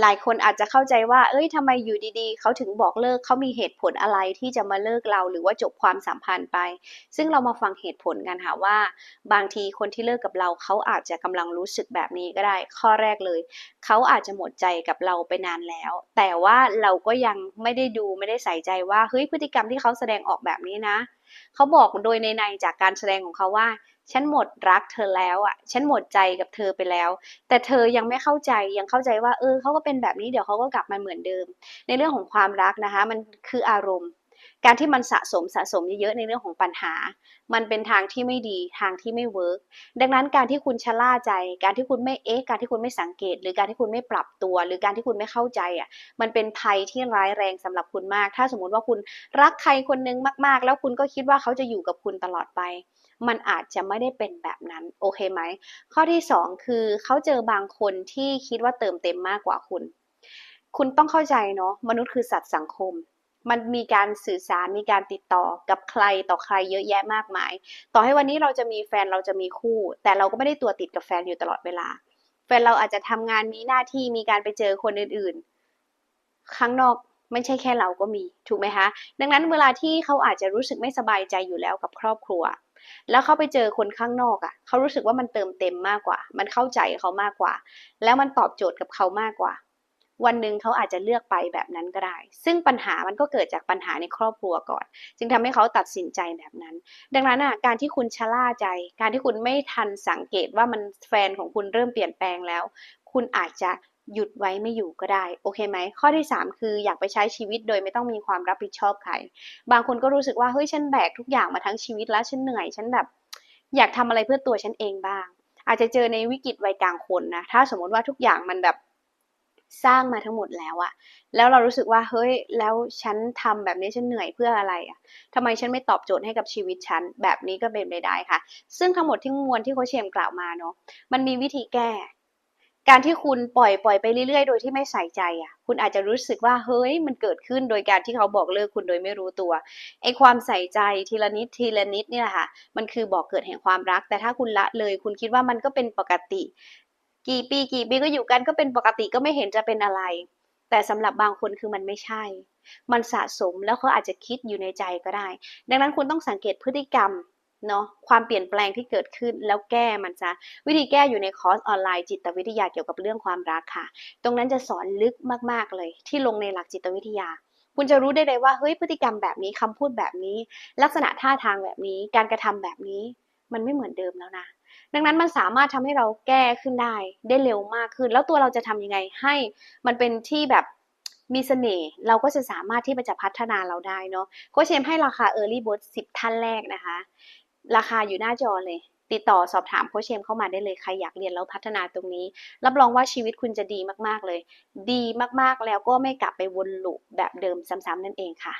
หลายคนอาจจะเข้าใจว่า เอ้ยทำไมอยู่ดีๆ เขาถึงบอกเลิกเขามีเหตุผลอะไรที่จะมาเลิกเราหรือว่าจบความสัมพันธ์ไป ซึ่งเรามาฟังเหตุผลกันค่ะว่า บางทีคนที่เลิกกับเราเขาอาจจะกำลังรู้สึกแบบนี้ก็ได้ ข้อแรกเลย เขาอาจจะหมดใจกับเราไปนานแล้ว แต่ว่าเราก็ยังไม่ได้ดูไม่ได้ใส่ใจว่าเฮ้ยพฤติกรรมที่เขาแสดงออกแบบนี้นะ เขาบอกโดยในในๆจากการแสดงของเขาว่า ฉันหมดรักเธอแล้วอะ ฉันหมดใจกับเธอไปแล้ว แต่เธอยังไม่เข้าใจยังเข้าใจว่า เออเขาก็เป็นแบบนี้เดี๋ยวเขาก็กลับมาเหมือนเดิม ในเรื่องของความรักนะคะ มันคืออารมณ์ การที่มันสะสมสะสมเยอะๆในเรื่องของปัญหา มันเป็นทางที่ไม่ดีทางที่ไม่เวิร์กดังนั้นการที่คุณชะล่าใจ การที่คุณไม่เอ๊ะการที่คุณไม่สังเกต หรือการที่คุณไม่ปรับตัว หรือการที่คุณไม่เข้าใจอะ มันเป็นภัยที่ร้ายแรงสำหรับคุณมาก ถ้าสมมุติว่าคุณรักใครคนนึงมาก ๆ แล้วคุณก็คิดว่าเขาจะอยู่กับคุณตลอดไป มันอาจจะไม่ได้เป็นแบบนั้นโอเคไหม ข้อที่สองคือเขาเจอบางคนที่คิดว่าเติมเต็มมากกว่าคุณ คุณต้องเข้าใจเนาะมนุษย์คือสัตว์สังคมมันมีการสื่อสารมีการติดต่อกับใครต่อใครเยอะแยะมากมาย ต่อให้วันนี้เราจะมีแฟนเราจะมีคู่ แต่เราก็ไม่ได้ตัวติดกับแฟนอยู่ตลอดเวลา แฟนเราอาจจะทำงานมีหน้าที่มีการไปเจอคนอื่นๆ ข้างนอกไม่ใช่แค่เราก็มีถูกไหมคะ ดังนั้นเวลาที่เขาอาจจะรู้สึกไม่สบายใจอยู่แล้วกับครอบครัว แล้วเขาไปเจอคนข้างนอกอะ่ะเขารู้สึกว่ามันเติมเต็มมากกว่า มันเข้าใจเขามากกว่า แล้วมันตอบโจทย์กับเขามากกว่า วันหนึ่งเขาอาจจะเลือกไปแบบนั้นก็ได้ ซึ่งปัญหามันก็เกิดจากปัญหาในครอบครัวก่อน จึงทำให้เขาตัดสินใจแบบนั้น ดังนั้นอะการที่คุณชะล่าใจ การที่คุณไม่ทันสังเกตว่ามันแฟนของคุณเริ่มเปลี่ยนแปลงแล้ว คุณอาจจะ หยุดไว้ไม่อยู่ก็ได้ โอเคไหม ข้อที่ 3 คืออยากไปใช้ชีวิตโดยไม่ต้องมีความรับผิดชอบใคร บางคนก็รู้สึกว่า เฮ้ย ฉันแบกทุกอย่างมาทั้งชีวิตแล้วฉันเหนื่อย ฉันแบบ อยากทำอะไรเพื่อตัวฉันเองบ้าง อาจจะเจอในวิกฤตวัยกลางคนนะ ถ้าสมมติว่าทุกอย่างมันแบบสร้างมาทั้งหมดแล้วอะแล้วเรารู้สึกว่า เฮ้ย แล้วฉันทำแบบนี้ฉันเหนื่อยเพื่ออะไรอะทำไมฉันไม่ตอบโจทย์ให้กับชีวิตฉัน แบบนี้ก็เป็นไปได้ค่ะ ซึ่งทั้งหมดที่มวลที่โคชเชมกล่าวมาเนาะ มันมีวิธีแก้ การที่คุณปล่อยปล่อยไปเรื่อยๆ โดยที่ไม่ใส่ใจอะ คุณอาจจะรู้สึกว่าเฮ้ยมันเกิดขึ้นโดยการที่เขาบอกเลิกคุณโดยไม่รู้ตัวไอ้ความใส่ใจทีละนิดทีละนิดนี่แหละค่ะ มันคือบอกเกิดแห่งความรัก แต่ถ้าคุณละเลย คุณคิดว่ามันก็เป็นปกติ กี่ปีกี่ปีก็อยู่กันก็เป็นปกติก็ไม่เห็นจะเป็นอะไร แต่สำหรับบางคนคือมันไม่ใช่ มันสะสมแล้วเขาอาจจะคิดอยู่ในใจก็ได้ ดังนั้นคุณต้องสังเกตพฤติกรรม เนาะความเปลี่ยนแปลงที่เกิดขึ้นแล้วแก้มันจะวิธีแก้อยู่ในคอร์สออนไลน์จิตวิทยาเกี่ยวกับเรื่องความรักค่ะ ตรงนั้นจะสอนลึกมากๆเลย ที่ลงในหลักจิตวิทยา คุณจะรู้ได้เลยว่าเฮ้ยพฤติกรรมแบบนี้คำพูดแบบนี้ ลักษณะท่าทางแบบนี้ การกระทำแบบนี้ มันไม่เหมือนเดิมแล้วนะดังนั้นมันสามารถทำให้เราแก้ขึ้นได้ ได้เร็วมากขึ้น แล้วตัวเราจะทำยังไงให้มันเป็นที่แบบมีเสน่ห์เราก็จะสามารถที่มันจะพัฒนาเราได้เนาะโคชเชมให้ราคา Early Bird 10 ท่านแรกนะคะ ราคาอยู่หน้าจอเลย ติดต่อสอบถามโคชเชมเข้ามาได้เลยใครอยากเรียนแล้วพัฒนาตรงนี้ รับรองว่าชีวิตคุณจะดีมากๆเลย ดีมากๆแล้วก็ไม่กลับไปวนลูปแบบเดิมซ้ำๆนั่นเองค่ะ